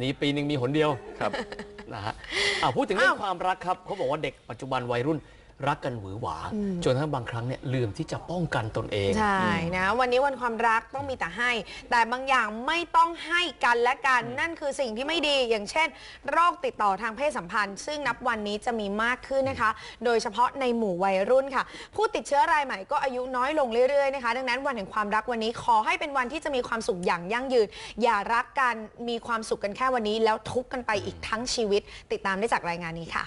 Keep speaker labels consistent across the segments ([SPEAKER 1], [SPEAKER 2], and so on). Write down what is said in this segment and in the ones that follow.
[SPEAKER 1] นี้ปีหนึ่งมีหนเดียว
[SPEAKER 2] ครับ
[SPEAKER 1] นะฮะอ่าพูดถึงเรื่อง
[SPEAKER 3] อ้าว
[SPEAKER 1] ความรักครับเขาบอกว่าเด็กปัจจุบันวัยรุ่น รักกันหวือหวา จนทั้งบางครั้งเนี่ยลืมที่จะป้องกันตนเอง
[SPEAKER 3] ใช่นะวันนี้วันความรักต้องมีแต่ให้ แต่บางอย่างไม่ต้องให้กันและกันนั่นคือสิ่งที่ไม่ดีอย่างเช่น โรคติดต่อทางเพศสัมพันธ์ ซึ่งนับวันนี้จะมีมากขึ้นนะคะ โดยเฉพาะในหมู่วัยรุ่นค่ะ ผู้ติดเชื้อรายใหม่ก็อายุน้อยลงเรื่อยๆนะคะ ดังนั้นวันแห่งความรักวันนี้ขอให้เป็นวันที่จะมีความสุขอย่างยั่งยืน อย่ารักกันมีความสุขกันแค่วันนี้ แล้วทุกข์กันไปอีกทั้งชีวิต ติดตามได้จากรายงานนี้ค่ะ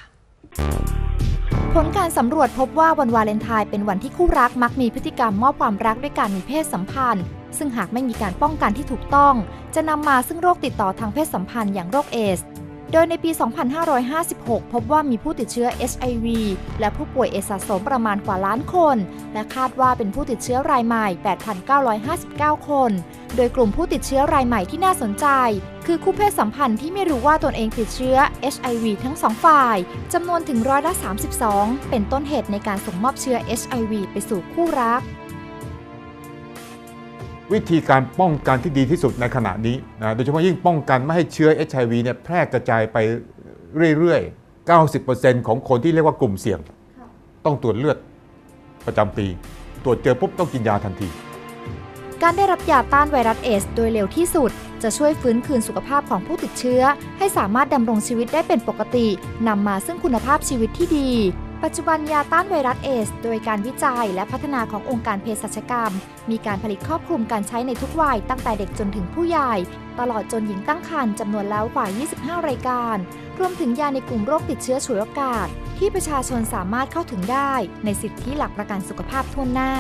[SPEAKER 4] ผลการสำรวจพบว่าวันวาเลนไทน์เป็นวันที่คู่รักมักมีพฤติกรรมมอบความรักด้วยการมีเพศสัมพันธ์ ซึ่งหากไม่มีการป้องกันที่ถูกต้อง จะนำมาซึ่งโรคติดต่อทางเพศสัมพันธ์อย่างโรคเอส โดยในปี 2556 พบว่ามีผู้ติดเชื้อ HIV และผู้ป่วยเอสสะสมประมาณกว่าล้านคน และคาดว่าเป็นผู้ติดเชื้อรายใหม่ 8,959 คน โดยกลุ่มผู้ติดเชื้อรายใหม่ที่น่าสนใจ คือคู่เพศสัมพันธ์ที่ไม่รู้ว่าตนเองติดเชื้อ HIV ทั้งสองฝ่ายจำนวนถึงร้อยละ32 เป็นต้นเหตุในการส่งมอบเชื้อ HIV ไปสู่คู่รัก
[SPEAKER 2] วิธีการป้องกันที่ดีที่สุดในขณะนี้นะโดยเฉพาะยิ่งป้องกันไม่ให้เชื้อ HIV เนี่ยแพร่กระจายไปเรื่อยๆ 90%ของคนที่เรียกว่ากลุ่มเสี่ยง ต้องตรวจเลือดประจำปี ตรวจเจอปุ๊บต้องกินยาทันที
[SPEAKER 4] การได้รับยาต้านไวรัสเอส โดยเร็วที่สุด จะช่วยฟื้นคืนสุขภาพของผู้ติดเชื้อ ให้สามารถดำรงชีวิตได้เป็นปกตินำมาซึ่งคุณภาพชีวิตที่ดี ปัจจุบันยาต้านไวรัสเอส โดยการวิจัยและพัฒนาขององค์การเภสัชกรรม มีการผลิตครอบคลุมการใช้ในทุกวัยตั้งแต่เด็กจนถึงผู้ใหญ่ ตลอดจนหญิงตั้งครรภ์จำนวนแล้วกว่า 25 รายการ รวมถึงยาในกลุ่มโรคติดเชื้อฉวยโอกาส ที่ประชาชนสามารถเข้าถึงได้ ในสิทธิหลักประกันสุขภาพทั่วหน้า